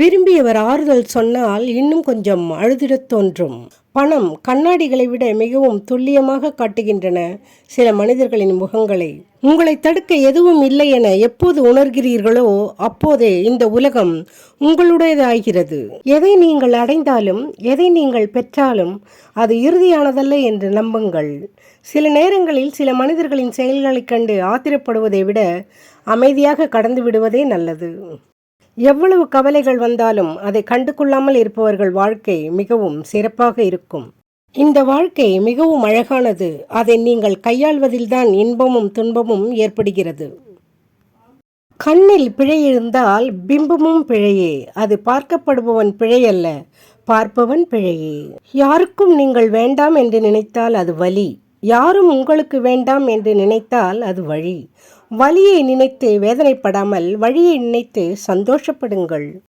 விரும்பியவர் ஆறுதல் சொன்னால் இன்னும் கொஞ்சம் அழுதிடத் தோன்றும். பணம் கண்ணாடிகளை விட மிகவும் துல்லியமாக காட்டுகின்றன சில மனிதர்களின் முகங்களை. உங்களை தடுக்க எதுவும் இல்லை என எப்போது உணர்கிறீர்களோ அப்போதே இந்த உலகம் உங்களுடையதாகிறது. எதை நீங்கள் அடைந்தாலும் எதை நீங்கள் பெற்றாலும் அது இறுதியானதல்ல என்று நம்புங்கள். சில நேரங்களில் சில மனிதர்களின் செயல்களைக் கண்டு ஆத்திரப்படுவதை விட அமைதியாக கடந்து விடுவதே நல்லது. எவ்வளவு கவலைகள் வந்தாலும் அதை கண்டு கொள்ளாமல் இருப்பவர்கள் வாழ்க்கை மிகவும் சிறப்பாக இருக்கும். இந்த வாழ்க்கை மிகவும் அழகானது. அதை நீங்கள் கையாள்வதில்தான் இன்பமும் துன்பமும் ஏற்படுகிறது. கண்ணில் பிழை இருந்தால் பிம்பமும் பிழையே. அது பார்க்கப்படுபவன் பிழை அல்ல பார்ப்பவன் பிழையே. யாருக்கும் நீங்கள் வேண்டாம் என்று நினைத்தால் அது வலி. யாரும் உங்களுக்கு வேண்டாம் என்று நினைத்தால் அது வழி. வலியை நினைத்து வேதனைப்படாமல் வழியை நினைத்து சந்தோஷப்படுங்கள்.